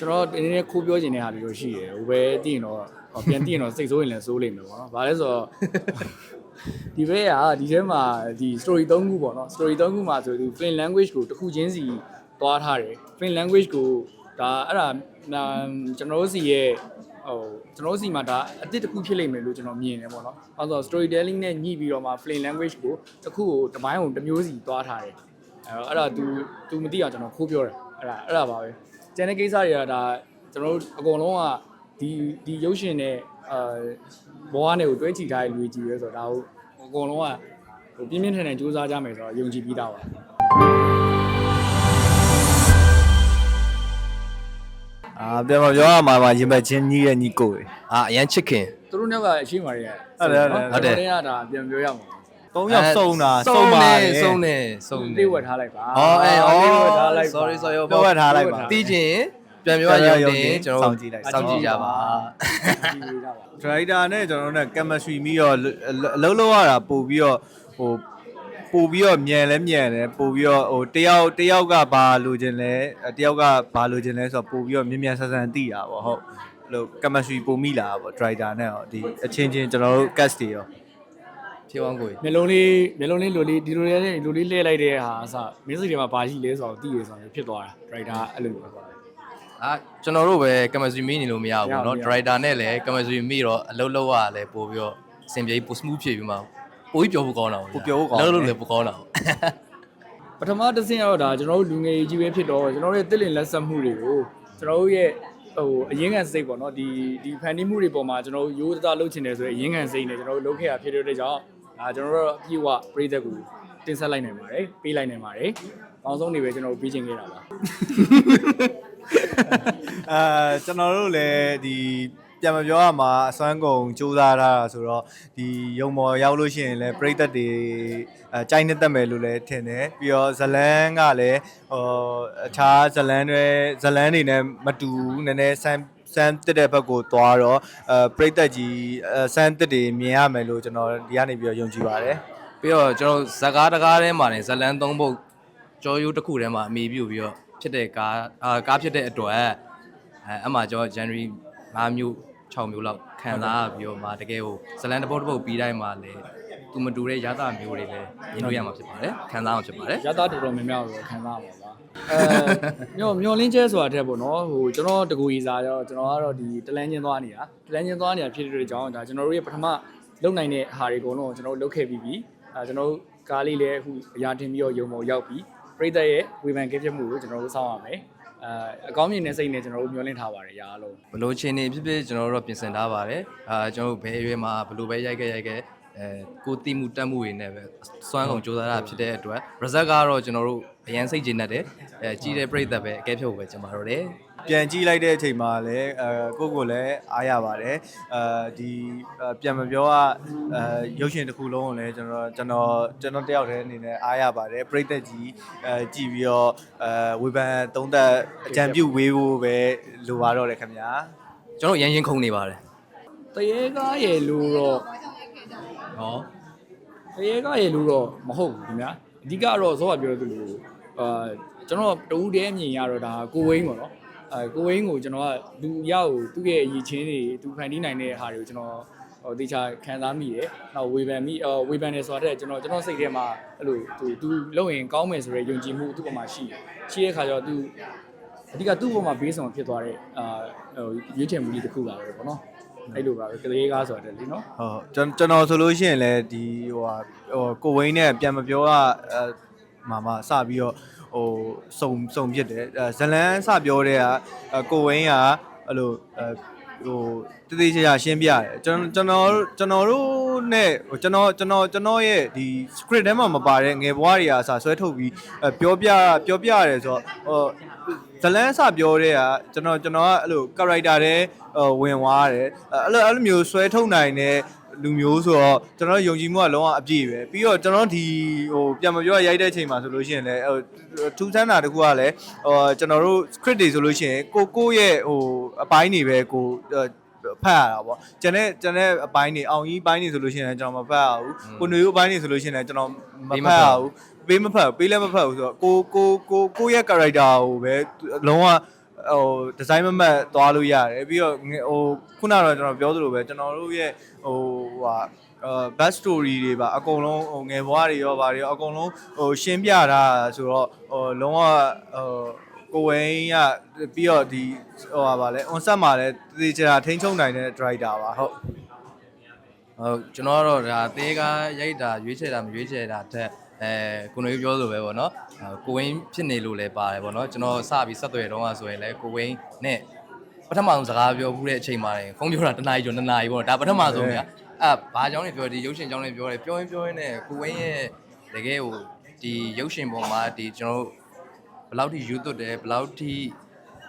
ကျွန်တော်ဒီနေ့ခိုးပြောချင်တဲ့ဟာတွေတော့ရှိတယ်ဟိုပဲတည်ရင်တော့ဟောပြန်တည်ရင်တော့စိတ်ဆိုးရင်လည်းဆိုးလိမ့်မယ်ပေါ့နော်ဘာလဲဆိုတော့ဒီဘက်ကဒီထဲမှာဒီ story 3ခုပေါ့နော် story 3ခုမှာဆိုသူ Flint language ကိုတစ်ခုချင်းစီသွားထားတယ် Flint language ကိုဒါအဲ့ဒါနာကျွန်တော်တို့စီရဲ့ဟိုကျွန်တော်တို့စီမှာဒါအစ်စ်တစ်ခုဖြစ်လိမ့်မယ်လို့ကျွန်တော်မြင်တယ်ပေါ့နော်အဲဆို storytelling နဲ့ညှိပြီးတော့မှ Flint language ကိုတစ်ခုကိုတစ်ပိုင်းကိုတစ်မျိုးစီသွားထားတယ်အဲ့တော့အဲ့ဒါ तू तू မသိအောင်ကျွန်တော်ခိုးပြောတယ်အဲ့ဒါအဲ့ဒါပါပဲ ကျန်တဲ့ကိစ္စတွေကဒါကျွန်တော်တို့အကုန်လုံးကဒီဒီရုပ်ရှင်နဲ့အာဘောကနေကိုတွဲချီထားတဲ့လူကြီးပဲဆိုတော့ဒါကိုအကုန်လုံးကဟိုပြင်းပြင်းထန်ထန်စူးစမ်းကြမယ်ဆိုတော့ယုံကြည်ပြီးသားပါအာပြန်မပြောရမှာပါရင်ဘတ်ချင်းကြီးရဲ့ညီကိုတွေအာအရန်ချစ်ခင်သူတို့နှစ်ကအရှိမာတွေကဟုတ်တယ်ဟုတ်တယ်ဟုတ်တယ်ကျွန်တော်တွေကဒါပြန်ပြောရမှာ ၃ယောက်စုံတာစုံစုံပါနေတယ်စုံနေစုံနေလေးဝက်ထားလိုက်ပါအော်အဲအော်လေးဝက်ထားလိုက်ပါ sorry sorry ပြောရထားလိုက်ပါတီးချင်ပြန်ပြောရရုံတင်ကျွန်တော်စောင့်ကြည့်လိုက်စောင့်ကြည့်ကြပါကြည့်ပေးတာပါဒရိုက်တာနဲ့ကျွန်တော်တို့နဲ့ chemistry ပြီးတော့အလုံးလုံးရတာပို့ပြီးတော့ဟိုပို့ပြီးတော့မြန်လဲမြန်တယ်ပို့ပြီးတော့ဟိုတယောက်တယောက်ကဘာလိုချင်လဲတယောက်ကဘာလိုချင်လဲဆိုတော့ပို့ပြီးတော့မြန်မြန်ဆန်ဆန်သိတာပေါ့ဟုတ်လို့ chemistry ပို့မိလာပေါ့ driver နဲ့ရောဒီအချင်းချင်းကျွန်တော်တို့ cast တွေရော ဖြေဝမ်းကို မျိုးလုံးလေးမျိုးလုံးလေးလိုလေးဒီလိုလေးလိုလေးလဲလိုက်တဲ့ဟာအစမင်းစိတ်ထဲမှာဘာရှိလဲဆိုတော့သိရဆိုတော့ဖြစ်သွားတာ driver အဲ့လိုပဲပေါ့ အာကျွန်တော်တို့ပဲ chemistry မိနေလို့မရဘူး မရ เนาะ ဘူး driver နဲ့လည်း chemistry မိတော့အလုပ်လုပ်ရလဲပို့ပြီးတော့စင်ပြေပို smooth ဖြစ်ပြီးမှပိုပြီးပြောဖို့ကောင်းတာပေါ့ ပိုပြောဖို့ကောင်းတယ် အလုပ်လုပ်လည်းပိုကောင်းတာပေါ့ ပထမတစ်ဆင့်ကတော့ဒါကျွန်တော်တို့လူငယ်ကြီးပဲဖြစ်တော့ကျွန်တော်တို့ရဲ့တစ်လင်လက်ဆက်မှုတွေကိုကျွန်တော်တို့ရဲ့ဟိုအရင်ခံစိတ်ပေါ့နော်ဒီဒီဖန်တီးမှုတွေပေါ်မှာကျွန်တော်တို့ရိုးသားလုပ်ချင်တယ်ဆိုရင်အရင်ခံစိတ်နဲ့ကျွန်တော်တို့လုပ်ခဲ့ရဖြစ်တဲ့အတွက်ကြောင့် ဒါကျွန်တော်တို့အပြည့်အဝပြည့်သက်ကိုတင်ဆက်လိုက်နိုင်ပါတယ်ပေးလိုက်နိုင်ပါတယ်။ကောင်းဆုံးနေပဲကျွန်တော်တို့ပြီးချင်ခဲ့တာပါအဲကျွန်တော်တို့လည်းဒီပြန်မပြောရမှာအစွမ်းကုန်စူးစမ်းထားတာဆိုတော့ဒီရုံမော်ရောက်လို့ရှိရင်လည်းပြိသက်တွေအဲကြိုင်းနေတတ်မယ်လို့လည်းထင်တယ်ပြီးတော့ဇလန်းကလည်းဟိုအခြားဇလန်းတွေဇလန်းတွေနဲ့မတူဘူးနည်းနည်းဆန်း စမ်းတက်တဲ့ဘက်ကိုသွားတော့အဲပြိသက်ကြီးအဲစမ်းတက်တွေမြင်ရမယ်လို့ကျွန်တော်ဒီကနေပြီးတော့ယုံကြည်ပါတယ်ပြီးတော့ကျွန်တော်ဇကားတကားထဲမှာနေဇလန်သုံးပုတ်ကြောရိုးတစ်ခုထဲမှာအမိပြုတ်ပြီးတော့ဖြစ်တဲ့ကားအာကားဖြစ်တဲ့အတွက်အဲအမှကျွန်တော် January 5မျိုး6မျိုးလောက်ခံစားရပြီးတော့မှတကယ်ကိုဇလန်တစ်ပုတ်တစ်ပုတ်ပြီးတိုင်းမှာလေသူမတူတဲ့ရသမျိုးတွေလည်းမြင်လို့ရမှာဖြစ်ပါတယ်ခံစားအောင်ဖြစ်ပါတယ်။ရသားတော်တော်များများကိုခံစားရပါပါ။ အဲမျောမျောလင်းကျဲဆိုတာတဲ့ပေါ့နော်ဟိုကျွန်တော်တကူကြီးစားတော့ကျွန်တော်ကတော့ဒီတလန်းချင်းသွားနေတာတလန်းချင်းသွားနေတာဖြစ်တဲ့အတွက်ကြောင့်ဒါကျွန်တော်တို့ရဲ့ပထမလုံနိုင်တဲ့ဟာတွေအကုန်လုံးကိုကျွန်တော်တို့လုပ်ခဲ့ပြီးပြီအဲကျွန်တော်တို့ကားလေးလည်းအခုအရာတင်ပြီးတော့ရုံပေါ်ရောက်ပြီးပြိတ္တရဲ့ဝေဖန်ကိဖြစ်မှုကိုကျွန်တော်တို့စောင့်ရမယ်အဲအကောင်းမြင်တဲ့စိတ်နဲ့ကျွန်တော်တို့မျှော်လင့်ထားပါတယ်ရာအားလုံးဘလို့ချင်းနေဖြစ်ဖြစ်ကျွန်တော်တို့တော့ပြင်ဆင်ထားပါတယ်အာကျွန်တော်တို့ဘယ်အရွယ်မှာဘလို့ပဲရိုက်ခဲ့ရိုက်ခဲ့ အဲကိုတိမှုတက်မှုတွေနဲ့ပဲစွမ်းကုန်စူးစမ်းတာဖြစ်တဲ့အတွက် result ကတော့ကျွန်တော်တို့အရန်စိတ်ကျေနပ်တယ်အဲကြီးတဲ့ပြိသက်ပဲအကဲဖြုတ်ပဲကျွန်တော်တို့တယ်ပြန်ကြည့်လိုက်တဲ့အချိန်မှာလည်းအဲကိုယ့်ကိုယ်လည်းအားရပါတယ်အဲဒီအဲပြန်မပြောကအဲရုပ်ရှင်တစ်ခုလုံးကိုလည်းကျွန်တော်ကျွန်တော်ကျွန်တော်တယောက်တည်းအနေနဲ့အားရပါတယ်ပရိသတ်ကြီးအဲကြည့်ပြီးတော့အဲဝေဖန်သုံးသပ်အကြံပြုဝေးဖို့ပဲလိုပါတော့တယ်ခင်ဗျာကျွန်တော်ရန်ရင်ခုန်နေပါတယ်တရေကားရဲ့လို့တော့ ဟောတရေကားရဲ့လို့တော့မဟုတ်ဘူးခင်ဗျာအဓိကတော့ဇောကပြောသလိုအာကျွန်တော်တူတည်းမြင်ရတော့ဒါကိုဝင်းပေါ့နော်အဲကိုဝင်းကိုကျွန်တော်ကလူရောက်သူ့ရဲ့အရည်ချင်းတွေသူဖန်တီးနိုင်တဲ့ဟာတွေကိုကျွန်တော်ဟိုတေချာခံစားမိတယ်။နောက်ဝေဖန်မိအော်ဝေဖန်တယ်ဆိုတာတဲ့ကျွန်တော်ကျွန်တော်စိတ်ထဲမှာအဲ့လိုသူသူလုပ်ရင်ကောင်းမယ်ဆိုတဲ့ယုံကြည်မှုသူ့ပေါ်မှာရှိတယ်။ရှိတဲ့ခါကျတော့သူအဓိကသူ့ပေါ်မှာ base on ဖြစ်သွားတဲ့အာဟိုရွေးချယ်မှုကြီးတစ်ခုပါပဲပေါ့နော်။ အဲ့လိုပါပဲကလေးကားဆိုတာတဲ့လीနော်ဟုတ်ကျွန်ကျွန်တော်ဆိုလို့ရှိရင်လည်းဒီဟိုဟာဟိုကိုဝင်းနဲ့ပြန်မပြောကအဲမာမစပြီးတော့ဟိုစုံစုံဖြစ်တယ်အဲဇလန်းစပြောတဲ့ကအဲကိုဝင်းကအဲ့လိုအဲဟိုတသေးချာချာရှင်းပြတယ်ကျွန်တော်ကျွန်တော်ကျွန်တော်တို့နဲ့ဟိုကျွန်တော်ကျွန်တော်ကျွန်တော်ရဲ့ဒီ script ထဲမှာမပါတဲ့ငယ်ဘွားတွေကအစားဆွဲထုတ်ပြီးအဲပြောပြပြောပြရတယ်ဆိုတော့ဟို ဇလန်းစပြောတဲ့ကကျွန်တော်ကျွန်တော်ကအဲ့လို character တွေဟိုဝင်သွားတယ်အဲ့လိုအဲ့လိုမျိုးဆွဲထုတ်နိုင်တဲ့လူမျိုးဆိုတော့ကျွန်တော်ယုံကြည်မှုကလုံးဝအပြည့်ပဲပြီးတော့ကျွန်တော်ဒီဟိုပြန်မပြောရရိုက်တဲ့အချိန်မှာဆိုလို့ရှိရင်လည်းဟိုထူးဆန်းတာတခုကလည်းဟိုကျွန်တော်တို့ script တွေဆိုလို့ရှိရင်ကိုကိုရဲ့ဟိုအပိုင်းတွေပဲကိုဖတ်ရတာပေါ့ကျန်တဲ့ကျန်တဲ့အပိုင်းတွေအောင်ကြီးပိုင်းတွေဆိုလို့ရှိရင်ကျွန်တော်မဖတ်ရဘူးကိုနွေဦးပိုင်းတွေဆိုလို့ရှိရင်လည်းကျွန်တော်မဖတ်ရဘူး ပေးမဖတ်ပေးလည်းမဖတ်ဘူးဆိုတော့ကိုကိုကိုကိုရဲ့ character ကိုပဲလုံးဝဟဟိုဒီဇိုင်းမမတ်သွားလို့ရတယ်ပြီးတော့ငယ်ဟိုခုနကတော့ကျွန်တော်ပြောသလိုပဲကျွန်တော်တို့ရဲ့ဟိုဟာအာ back story တွေပါအကုန်လုံးဟိုငယ်ဘွားတွေရောဗာတွေရောအကုန်လုံးဟိုရှင်းပြတာဆိုတော့ဟိုလုံးဝဟိုကိုဝင်းကပြီးတော့ဒီဟိုဟာဗာလဲ on set မှာလည်းသေချာထိန်းချုပ်နိုင်တဲ့ driver ပါဟုတ်ဟုတ်ကျွန်တော်ကတော့ဒါအသေးကားရိုက်တာရွေးချယ်တာမရွေးချယ်တာတက် အဲကိုနေပြောလို့ပဲပေါ့နော်အဲကိုဝင်းဖြစ်နေလို့လည်းပါတယ်ပေါ့နော်ကျွန်တော်စပြီးဆက်သွယ်တော့ကဆိုရင်လည်းကိုဝင်းနဲ့ပထမဆုံးစကားပြောမှုတဲ့အချိန်မှာရင်ဖုန်းပြောတာတစ်နာရီကျော်နှစ်နာရီပေါ့နော်ဒါပထမဆုံးဗျာအဲဘာကြောင့်လဲပြောဒီရုပ်ရှင်ကြောင့်လည်းပြောတယ်ပြောရင်ပြောရင်လည်းကိုဝင်းရဲ့တကယ်ဟိုဒီရုပ်ရှင်ပေါ်မှာဒီကျွန်တော်တို့ဘယ်လောက်ထိယူသွတ်တယ်ဘယ်လောက်ထိ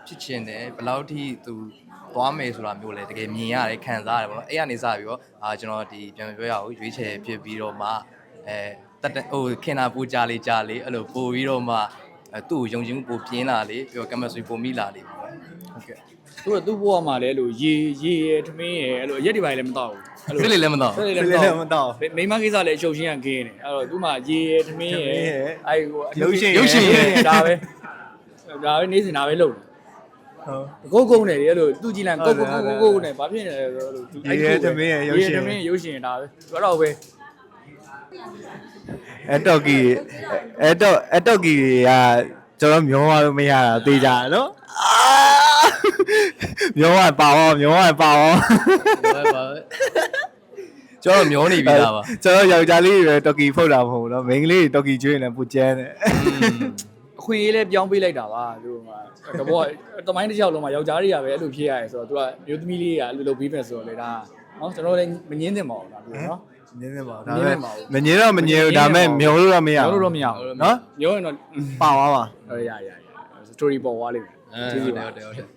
ဖြစ်ချင်တယ်ဘယ်လောက်ထိသူသွားမယ်ဆိုတာမျိုးလဲတကယ်မြင်ရတယ်ခံစားရတယ်ပေါ့နော်အဲ့ကနေစပြီးတော့အာကျွန်တော်ဒီပြန်ပြောရအောင်ရွေးချယ်ဖြစ်ပြီးတော့မှအဲ တက်တက်ဟိုခင်တာပူကြလေးကြလေးအဲ့လိုပို့ပြီးတော့မှအဲသူ့ကိုယုံကြည်မှုပိုပြင်းလာလေပြီးတော့ကမဆွေပိုမိလာလေပေါ့ဟုတ်ကဲ့သူကသူ့ဘဝမှာလည်းလို့ရေရေရထမင်းရအဲ့လိုအရက်တွေပါလည်းမတော့ဘူးဖိလေးလည်းမတော့ဆက်ဖိလေလေးလည်းလည်းမမတော့တော့မိမကိစ္စလည်းအချုပ်ချင်းကကင်းတယ်အဲ့တော့သူ့မှာရေရထမင်းရထမင်းရယ်အဲ့ဟိုရုပ်ရှင်ရယ်ရုပ်ရှင်ရယ် ဒါပဲဒါပဲနေစင်ဒါပဲလုပ်တယ် ဟုတ်ကုတ်ကုတ်နေတယ်အဲ့လိုသူကြည့်လိုက်ကုတ်ကုတ်ဟုတ်တယ်ကုတ်ကုတ်နဲ့ဘာဖြစ်နေလဲဆိုတော့သူရေရဲသမင်းရဲ့ရုပ်ရှင် ရေရဲသမင်းရုပ်ရှင်ဒါပဲဘာတော့ပဲ အတော့ကီအတော့အတော့ကီကကျွန်တော်မျောရလို့မရတာသိကြတယ်နော်မျောရပါအောင်မျောရပါအောင်ကျွန်တော်မျောနေပြီလားပါကျွန်တော်ယောက်ျားလေးတွေတော့ကီဖုတ်တာမဟုတ်ဘူးနော်မိန်းကလေးတွေတော့ကီကျွေးနေပူကျန်းတယ်အခွင့်အရေးလည်းပြောင်းပေးလိုက်တာပါသူတို့ကတဘောတမိုင်းတစ်ယောက်လုံးမှာယောက်ျားတွေကပဲအဲ့လိုဖြစ်ရတယ်ဆိုတော့သူကမျိုးသမီးလေးကအဲ့လိုလုပ်ပေးမယ်ဆိုတော့လေဒါနော်ကျွန်တော်လည်းမငင်းသင့်ပါဘူးလားသူနော် နင်းနေပါမဒါငင်းပေနေမဲ့ပါဘူးမငင်းတော့မငင်းဘူးဒါပေမဲ့မျောလို့တော့မရပြောဘူးလို့တော့မရဘူးနော်ပြောရင်တော့ပါသွားပါရရရ story ပေါ်သွားလိမ့်မယ်အဲဟုတ်တယ်ဟုတ်တယ်ဟုတ်တယ်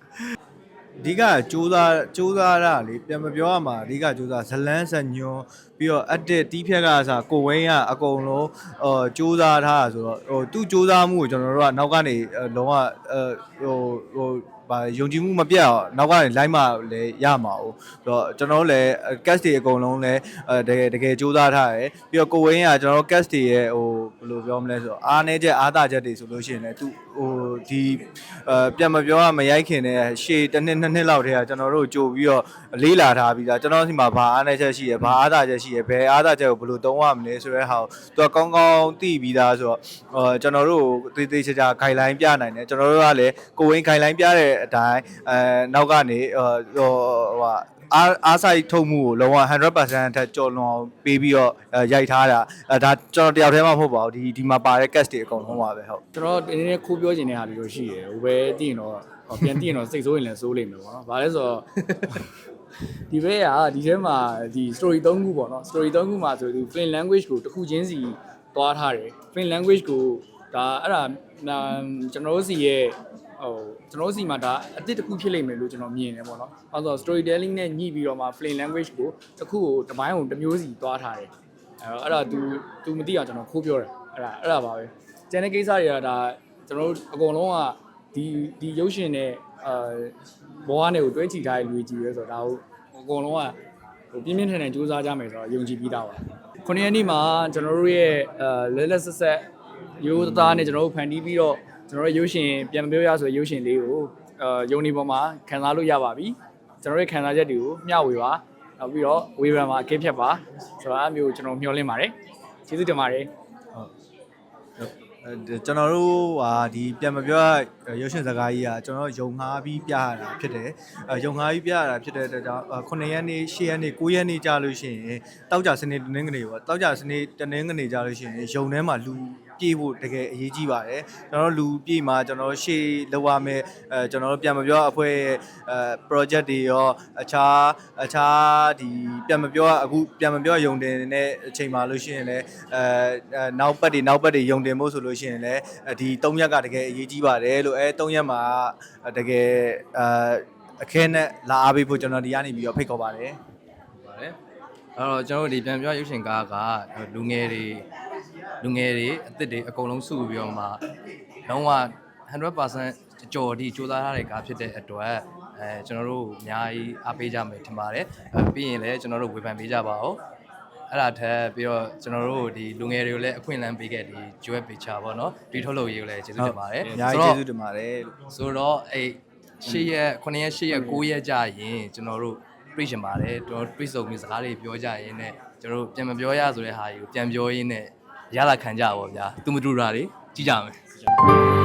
အဓိကစူးစားစူးစားရလေပြန်မပြောရမှာအဓိကစူးစားဇလန်းဇညွန်ပြီးတော့ edit တီးဖြက်ကစားကိုဝင်းကအကုန်လုံးဟိုစူးစားထားတာဆိုတော့ဟိုသူ့စူးစားမှုကိုကျွန်တော်တို့ကနောက်ကနေအဲလုံးဝအဲဟိုဟို ဗာယုံကြည်မှုမပြတ်အောင်နောက်ကနေ line မှာလည်းရမှာ哦ဆိုတော့ကျွန်တော်တို့လည်း cast တွေအကုန်လုံးလည်းအဲတကယ်တကယ်စူးစားထားတယ်ပြီးတော့ကိုဝင်းကကျွန်တော်တို့ cast တွေရဲ့ဟိုဘယ်လိုပြောမလဲဆိုတော့အားနေချက်အားသာချက်တွေဆိုလို့ရှိရင်လည်းသူဟိုဒီအဲပြန်မပြောရမရိုက်ခင်နဲ့ရှေ့တစ်နှစ်နှစ်နှစ်လောက်တည်းကကျွန်တော်တို့ကြိုပြီးတော့လေးလာထားပြီးသားကျွန်တော်စီမှာဘာအားနေချက်ရှိရဘာအားသာချက်ရှိရဘယ်အားသာချက်ကိုဘယ်လိုသုံးရမလဲဆိုတဲ့ဟာကိုသူကကောင်းကောင်းသိပြီးသားဆိုတော့ဟိုကျွန်တော်တို့ကိုသေသေးချာချာ guideline ပြနိုင်တယ်ကျွန်တော်တို့ကလည်းကိုဝင်း guideline ပြတဲ့အတိုင်းအဲနောက်ကနေဟိုဟိုဟာ အားအားဆိုင်ထုတ်မှုကိုလုံးဝ100%အထက်ကြော်လွန်အောင်ပေးပြီးတော့အဲရိုက်ထားတာအဲဒါကျွန်တော်တယောက်တည်းမှမဟုတ်ပါဘူးဒီဒီမှာပါတဲ့ cast တွေအကုန်လုံးပါပဲဟုတ်ကျွန်တော်ဒီနေ့ခိုးပြောချင်တဲ့ဟာတွေလို့ရှိတယ်ဟိုပဲတည်ရင်တော့ဟောပြန်တည်ရင်တော့စိတ်ဆိုးရင်လည်းဆိုးလိမ့်မယ်ပေါ့နော်ဘာလဲဆိုတော့ဒီဘက်ကဒီထဲမှာဒီ story 3ခုပေါ့နော် story 3ခုမှာဆိုသူ Fin language ကိုတစ်ခုချင်းစီသွားထားတယ် Fin language ကိုဒါအဲ့ဒါနာကျွန်တော်တို့စီရဲ့ ဟိုကျွန်တော်တို့စီမှာဒါအစ်စ်တစ်ခုဖြစ်လိမ့်မယ်လို့ကျွန်တော်မြင်တယ်ပေါ့နော်။အဲဆို storytelling နဲ့ညှိပြီးတော့မှ Fin language ကိုတစ်ခုကိုတစ်ပိုင်းကိုတစ်မျိုးစီသွားထားတယ်။အဲတော့အဲ့ဒါ तू तू မသိအောင်ကျွန်တော်ခိုးပြောတယ်အဲ့ဒါအဲ့ဒါပါပဲ။ကျန်တဲ့ကိစ္စတွေကဒါကျွန်တော်တို့အကုန်လုံးကဒီဒီရုပ်ရှင်နဲ့အာဘောကနေကိုတွဲချီထားတဲ့လူကြီးပဲဆိုတော့ဒါကိုအကုန်လုံးကဟိုပြင်းပြင်းထန်ထန်စူးစမ်းကြမယ်ဆိုတော့ယုံကြည်ပြီးသားပါ။ခုနှစ်ရက်နေ့မှာကျွန်တော်တို့ရဲ့အာလဲလက်ဆက်ဆက်ရိုးသားနဲ့ကျွန်တော်တို့ဖန်တီးပြီးတော့ ကျွန်တော်တို့ရုပ်ရှင်ပြန်မပြောရဆိုရုပ်ရှင်လေးကိုအာယုံနေပေါ်မှာခံစားလို့ရပါပြီ။ကျွန်တော်တို့ရဲ့ခံစားချက်တွေကိုမျှဝေပါ။နောက်ပြီးတော့ဝေဖန်မှာအကဲဖြတ်ပါဆိုတော့အဲ့မျိုးကျွန်တော်မျှော်လင့်ပါတယ်။ကျေးဇူးတင်ပါတယ်။အဲကျွန်တော်တို့ဟာဒီပြန်မပြောရရုပ်ရှင်စကားကြီးကကျွန်တော်တို့ယုံငါးပြီးပြရတာဖြစ်တယ်အဲယုံငါးပြီးပြရတာဖြစ်တဲ့အတွက်ကြောင့်9ရက်နေ့10ရက်နေ့9ရက်နေ့ကြာလို့ရှိရင်တောက်ကြစနေတနင်္ဂနွေပေါ့တောက်ကြစနေတနင်္ဂနွေကြာလို့ရှိရင်ယုံထဲမှာလူ ပြေးဖို့တကယ်အရေးကြီးပါတယ်ကျွန်တော်တို့လူပြေးမှာကျွန်တော်တို့ရှေ့လောက်ရမယ်အဲကျွန်တော်တို့ပြန်မပြောအဖွဲ့ရဲ့အဲ project တွေရောအခြားအခြားဒီပြန်မပြောအခုပြန်မပြောယုံတင်တဲ့အချိန်မှာလို့ရှိရင်လည်းအဲအဲနောက်ပတ်တွေနောက်ပတ်တွေယုံတင်ဖို့ဆိုလို့ရှိရင်လည်းဒီ3ရက်ကတကယ်အရေးကြီးပါတယ်လို့အဲ3ရက်မှာတကယ်အဲအခဲနဲ့လာအားပေးဖို့ကျွန်တော်ဒီကနေပြီးတော့ဖိတ်ခေါ်ပါတယ်ပါတယ်အဲ့တော့ကျွန်တော်တို့ဒီပြန်ပြောရုပ်ရှင်ကားကလူငယ်တွေ လူငယ်တွေအသစ်တွေအကုန်လုံးစုပြီးတော့မှလုံးဝ100%ကြော်ဒီစူးစမ်းထားတဲ့ကားဖြစ်တဲ့အတွက်အဲကျွန်တော်တို့အများကြီးအားပေးကြမယ်ထင်ပါတယ်ပြီးရင်လည်းကျွန်တော်တို့ဝေဖန်ပေးကြပါဦးအဲ့ဒါထက်ပြီးတော့ကျွန်တော်တို့ဒီလူငယ်တွေကိုလည်းအခွင့်အလမ်းပေးခဲ့ဒီကျွဲပေးချပါတော့ဒီထုတ်လုပ်ရေးကိုလည်းကျေးဇူးတင်ပါတယ်အများကြီးကျေးဇူးတင်ပါတယ်ဆိုတော့အဲ့၈ရက်9ရက်၈ရက်9ရက်ကြာရင်ကျွန်တော်တို့တွေ့ရှင်ပါတယ်ကျွန်တော်တွေ့ဆုံပြီးစကားတွေပြောကြရင်းနဲ့ကျွန်တော်တို့ပြန်မပြောရဆိုတဲ့ဟာတွေကိုပြန်ပြောရင်းနဲ့ ရတာခံကြပါဗျာသူမတူတာတွေကြည့်ကြမယ်